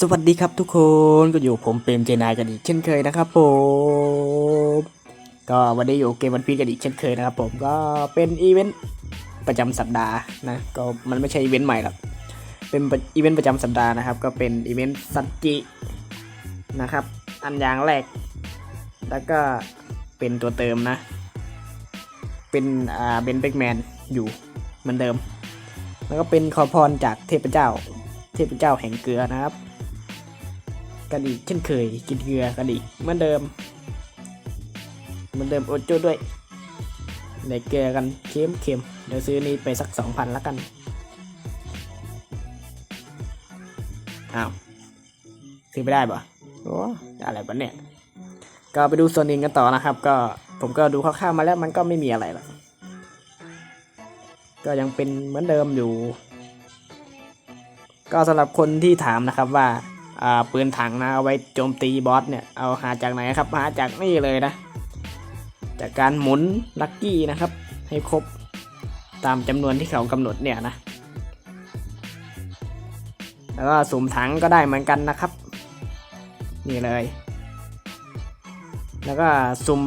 สวัสดีครับทุกคนก็อยู่ผมเปรมเจนายกันอีกเช่นเคยนะครับผมก็วันนี้อยู่เกมวันพีกันอีกเช่นเคยนะครับผมก็เป็นอีเวนต์ประจำสัปดาห์นะก็มันไม่ใช่อีเวนต์ใหม่หรอกเป็นอีเวนต์ประจำสัปดาห์นะครับ ก็เป็นอีเวนต์ซันจินะครับ อันอย่างแรก แล้วก็เป็นตัวเติมนะ เป็นอ่าเบนเบกแมนอยู่เหมือนเดิม แล้วก็เป็นขอพรจากเทพเจ้า เทพเจ้าแห่งเกลือนะครับ กันอีกเช่นเคย กินเกลือกันอีกเหมือนเดิมเหมือนเดิมโอโจด้วยในเกลือกันเค็มเค็มเดี๋ยวซื้อนี้ไปสักสองพันละกันอ้าวซื้อไม่ได้ปะโอ้อะไรปะเนี่ยก็ไปดูโซนอินกันต่อนะครับ ก็ผมก็ดูคร่าวๆมาแล้วมันก็ไม่มีอะไรหรอกก็ยังเป็นเหมือนเดิมอยู่ ก็สำหรับคนที่ถามนะครับว่าอ่า ปืนถังนะเอาไว้โจมตีบอสเนี่ยเอาหาจากไหนครับหาจากนี่เลยนะ จากการหมุนลัคกี้นะครับ ให้ครบตามจำนวนที่เขากำหนดเนี่ยนะ แล้วก็สุ่มถังก็ได้เหมือนกันนะครับ นี่เลย แล้วก็สุ่ม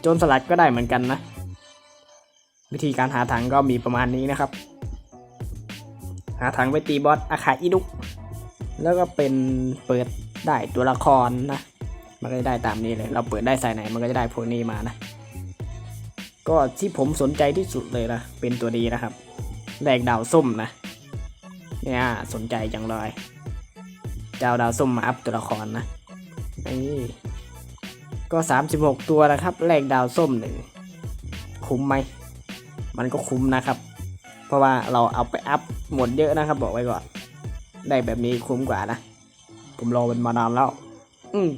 โจรสลัดก็ได้เหมือนกันนะ วิธีการหาถังก็มีประมาณนี้นะครับ หาถังไปตีบอสอาคาอิดุก แล้วก็เป็นเปิดได้ตัวละครนะ มันก็จะได้ตามนี้เลย เราเปิดได้ใส่ไหนมันก็จะได้พวกนี้มานะ ก็ที่ผมสนใจที่สุดเลยนะ เป็นตัวนี้นะครับ แดกดาวส้มนะ เนี่ยสนใจจังเลยจะเอาดาวส้มมาอัพตัวละครนะ นี่ ก็ 36 ตัวนะครับแลกดาวส้มหนึ่ง คุ้มไหม มันก็คุ้มนะครับ เพราะว่าเราเอาไปอัพหมดเยอะนะครับบอกไว้ก่อน ได้แบบนี้คุ้มกว่านะ ผมรอมันมานานแล้ว อืม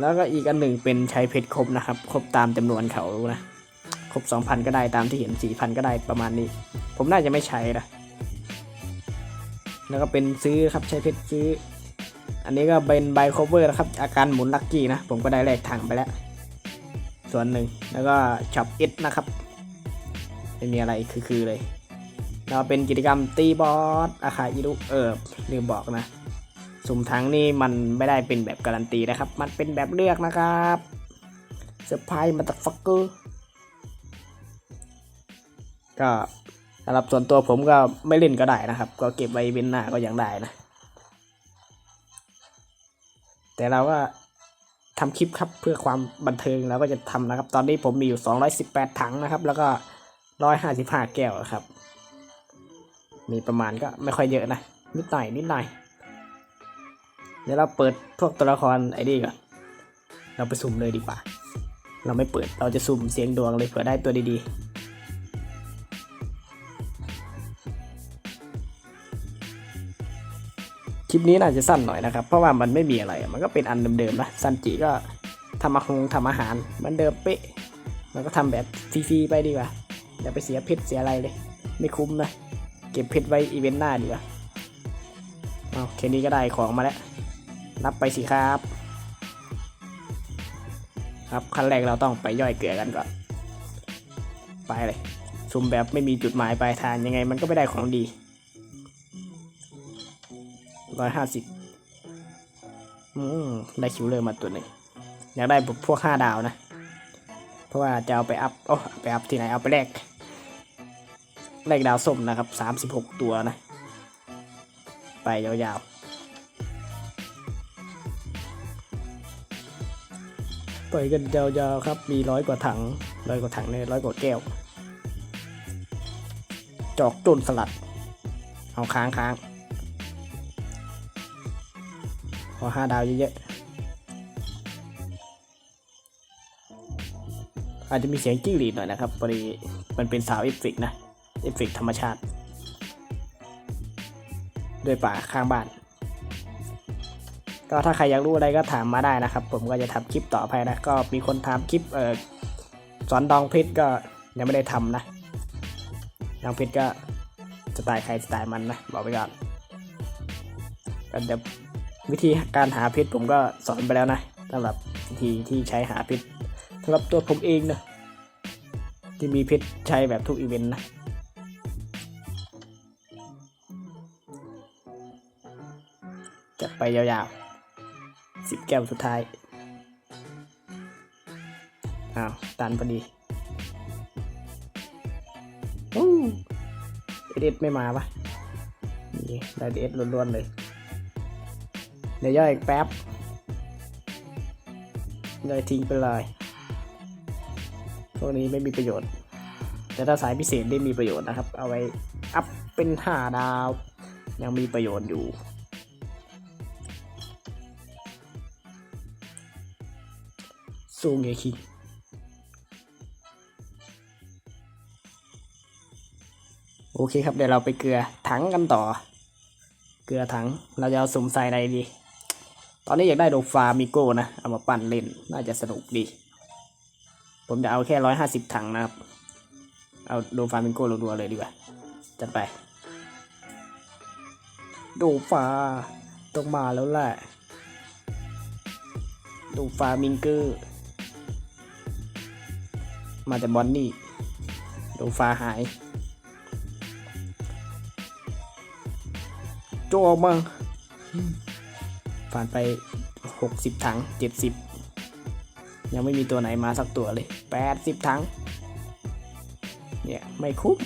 แล้วก็อีกอันหนึ่งเป็นใช้เพชรครบนะครับ ครบตามจำนวนเขานะ ครบสองพันก็ได้ตามที่เห็นสี่พันก็ได้ประมาณนี้ ผมน่าจะไม่ใช้นะ แล้วก็เป็นซื้อครับใช้เพชรซื้อ อันนี้ก็เป็นไบโคเวอร์นะครับ อาการหมุนลักกี้นะ ผมก็ได้แลกถังไปแล้ว ส่วนหนึ่งแล้วก็ช็อปเอสนะครับไม่มีอะไรคือๆเลย เราเป็นกิจกรรมตีบอสอาคาอิรุเออลืมบอกนะ สุ่มทั้งนี่มันไม่ได้เป็นแบบการันตีนะครับ มันเป็นแบบเลือกนะครับเซอร์ไพรส์มาตัดฟักเกอร์ก็สำหรับส่วนตัวผมก็ไม่เล่นก็ได้นะครับ ก็เก็บไว้เว้นหน้าก็ยังได้นะ แต่เราก็ทำคลิปครับเพื่อความบันเทิงเราก็จะทำนะครับ ตอนนี้ผมมีอยู่ 218 ถังนะครับ แล้วก็ 155 แก้วนะครับ มีประมาณก็ไม่ค่อยเยอะนะ นิดหน่อยนิดหน่อย เดี๋ยวเราเปิดพวกตัวละครไอ้นี่ก่อน เราไปสุ่มเลยดีกว่า เราไม่เปิด เราจะสุ่มเสียงดวงเลยเผื่อได้ตัวดีๆ คลิปนี้น่าจะสั้นหน่อยนะครับ เพราะว่ามันไม่มีอะไร มันก็เป็นอันเดิมๆนะ ซันจิก็ทำอาหงทำอาหารเหมือนเดิมเป๊ะเราก็ทำแบบฟรีๆไปดีกว่าอย่าไปเสียเพชรเสียอะไรเลย ไม่คุ้มนะ เก็บเพชรไว้อีเวนต์หน้าดีกว่าเอาแค่นี้ก็ได้ของมาแล้วรับไปสิครับ ครับขั้นแรกเราต้องไปย่อยเกลือกันก่อน ไปเลยซุ่มแบบไม่มีจุดหมายปลายทางยังไงมันก็ไม่ได้ของดีร้อยห้าสิบอืมได้คิวเลอร์มาตัวหนึ่งอยากได้พวกห้าดาวนะ เพราะว่าจะเอาไปอัพโอ้ไปอัพที่ไหนเอาไปแลก แลกดาวส้มนะครับสามสิบหกตัวนะ ไปยาวๆ ปล่อยกันยาวๆครับ มีร้อยกว่าถังร้อยกว่าถังเนี่ยร้อยกว่าแก้ว จอกจนสลัด เอาค้างค้างขอห้าดาวเยอะๆอาจจะมีเสียงจิ้งหรีดหน่อยนะครับพอดีมันเป็นสาวเอฟเฟกนะ เอฟเฟกธรรมชาติ ด้วยป่าข้างบ้าน ก็ถ้าใครอยากรู้อะไรก็ถามมาได้นะครับ ผมก็จะทำคลิปต่อไปนะ ก็มีคนถามคลิปเออสอนดองพชรก็ยังไม่ได้ทำนะดองพชรก็สไตล์ใครสไตล์มันนะ บอกไปก่อนก็เดี๋ยววิธีการหาพชรผมก็สอนไปแล้วนะสำหรับวิธีที่ใช้หาพชรสำหรับตัวผมเองนะที่มีพชรใช้แบบทุกอีเวนต์นะ ไปยาวๆสิบแก้วสุดท้าย อ้าว ตันพอดีโอ้เอเดไม่มาปะนี่ได้เอสล้วนๆเลย เดี๋ยวย่อยอีกแป๊บย่อยทิ้งไปเลยพวกนี้ไม่มีประโยชน์ แต่ถ้าสายพิเศษได้มีประโยชน์นะครับ เอาไว้อัพเป็นห้าดาว ยังมีประโยชน์อยู่ ซูเงคิโอเคครับเดี๋ยวเราไปเกลือถังกันต่อ เกลือถังเราจะเอาสุ่มใส่อะไรดี ตอนนี้อยากได้โดฟามิโก้นะ เอามาปั่นเล่นน่าจะสนุกดี ผมจะเอาแค่ร้อยห้าสิบถังนะครับ เอาโดฟามิโก้รัวๆเลยดีกว่า จัดไป โดฟาต้องมาแล้วแหละ โดฟามิงเกอร์ มาแต่บอนนี่โดฟาหาย โจออกมาผ่านไปหกสิบถังเจ็ดสิบยังไม่มีตัวไหนมาสักตัวเลยแปดสิบถัง เนี่ย ไม่คุ้ม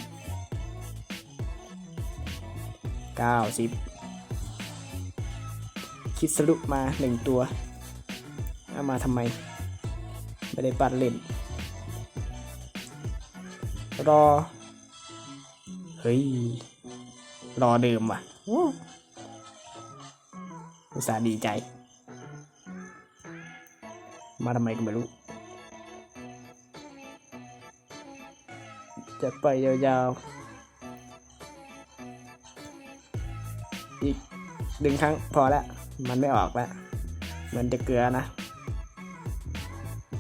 เก้าสิบคิดสรุปมาหนึ่งตัว เอามาทำไม ไม่ได้ปัดเล่น รอ เฮ้ย รอเดิมว่ะโอ้อุตส่าห์ดีใจ มาทำไมก็ไม่รู้ จะไปยาวๆ อีกดึงครั้งพอแล้ว มันไม่ออกแล้ว มันจะเกลือนะ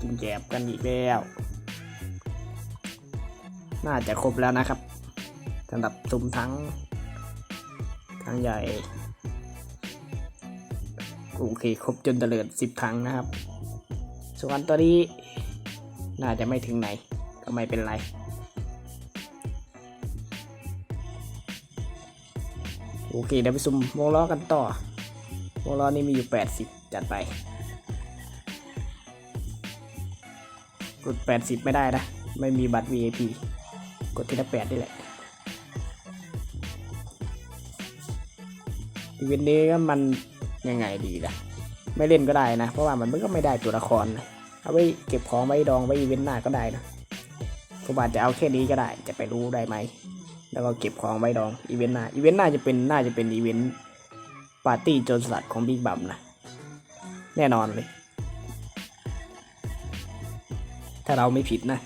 กินแกบกันอีกแล้ว น่าจะครบแล้วนะครับสำหรับซุ่มทั้งทั้งใหญ่โอเคครบจนเตลิดสิบทั้งนะครับ ส่วนตัวนี้น่าจะไม่ถึงไหนก็ไม่เป็นไรโอเคเดี๋ยวไปซุ่มวงล้อกันต่อวงล้อนี่มีอยู่ 80 จัดไป กด 80 ไม่ได้นะ ไม่มีบัตร VIP กดทีละแปดนี่แหละอีเวนต์นี้ก็มันยังไงดีล่ะ ไม่เล่นก็ได้นะ เพราะว่ามันก็ไม่ได้ตัวละครนะเอาไว้เก็บของไว้ดองไว้อีเวนต์หน้าก็ได้นะผมอาจจะเอาแค่นี้ก็ได้ จะไปรู้ได้ไหม แล้วก็เก็บของไว้ดองอีเวนต์หน้าอีเวนต์หน้าจะเป็นน่าจะเป็นอีเวนต์ปาร์ตี้โจรสลัดของบิ๊กบัมนะแน่นอนเลย ถ้าเราไม่ผิดนะ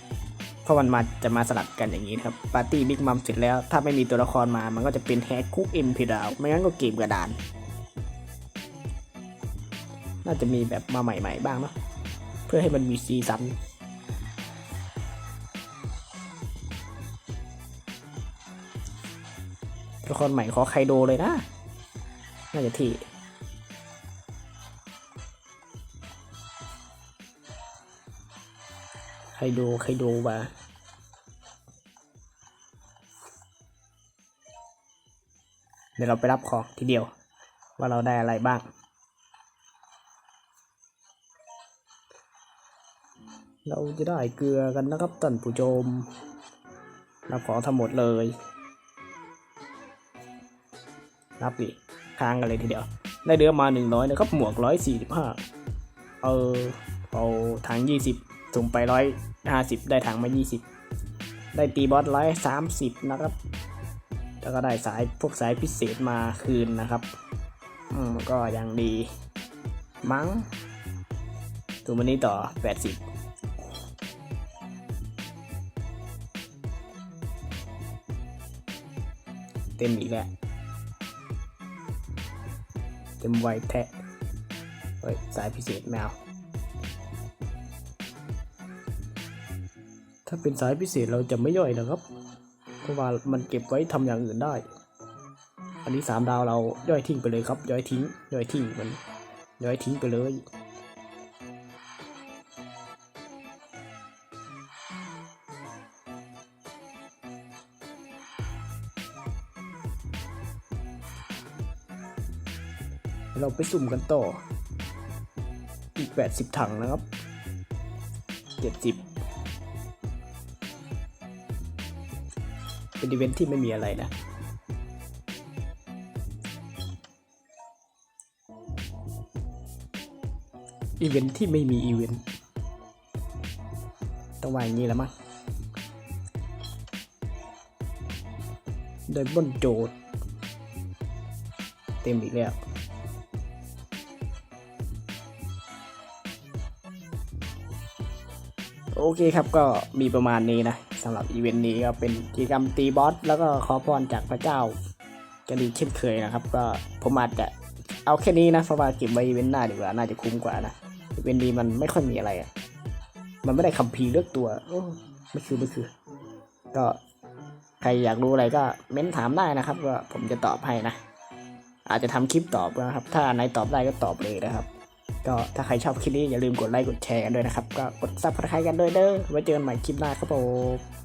เพราะมันมาจะมาสลับกันอย่างนี้ครับปาร์ตี้บิ๊กมัมเสร็จแล้วถ้าไม่มีตัวละครมามันก็จะเป็นแฮกคุกเอ็มพีดาวไม่งั้นก็เกมกระดาน น่าจะมีแบบมาใหม่ๆบ้างเนาะเพื่อให้มันมีซีซันตัวละครใหม่ขอไคโดเลยนะ น่าจะที่ ไคโดไคโดมาเดี๋ยวเราไปรับของทีเดียว ว่าเราได้อะไรบ้าง เราจะได้เกลือกันนะครับท่านผู้ชมรับของทั้งหมดเลย รับดิค้างกันเลยทีเดียว ได้เดือมาหนึ่งร้อยนะครับ หมวกร้อยสี่สิบห้าเออเอาถังยี่ สุ่มไปร้อยห้าสิบได้ถังมายี่สิบได้ตีบอสร้อยสามสิบนะครับ แล้วก็ได้สายพวกสายพิเศษมาคืนนะครับอืมก็ยังดีมั้งตัวมันนี้ต่อแปดสิบเต็มอีกแล้วเต็มไวแทะเฮ้ยสายพิเศษแมว ถ้าเป็นสายพิเศษเราจะไม่ย่อยนะครับ เพราะว่ามันเก็บไว้ทำอย่างอื่นได้ อันนี้สามดาวเราย่อยทิ้งไปเลยครับ ย่อยทิ้ง ย่อยทิ้งมัน ย่อยทิ้งไปเลยเราไปสุ่มกันต่อ อีก 80 ถังนะครับ 70 เป็นอีเวนท์ที่ไม่มีอะไรนะอีเวนท์ที่ไม่มีอีเวนต์ต้องว่าอย่างนี้แล้วมั้งไดยบนโจดเต็มอีกแล้ว โอเคครับก็มีประมาณนี้นะสำหรับอีเวนต์นี้ก็เป็นกิจกรรมตีบอสแล้วก็ขอพรจากพระเจ้ากันดีเช่นเคยนะครับ ก็ผมอาจจะเอาแค่นี้นะเพราะว่าเก็บไว้อีเวนต์หน้าดีกว่าน่าจะคุ้มกว่านะอีเวนต์นี้มันไม่ค่อยมีอะไรอะ่ะมันไม่ได้คัมภีร์เลือกตัวโอ้ไม่คือไม่คือ ก็ใครอยากรู้อะไรก็เม้นถามได้นะครับ ว่าผมจะตอบให้นะ อาจจะทำคลิปตอบนะครับ ถ้าไหนตอบได้ก็ตอบเลยนะครับ ก็ถ้าใครชอบคลิปนี้อย่าลืมกดไลค์กดแชร์กันด้วยนะครับ ก็กดซับสไครต์กันด้วยเด้อไว้เจอกันใหม่คลิปหน้าครับผม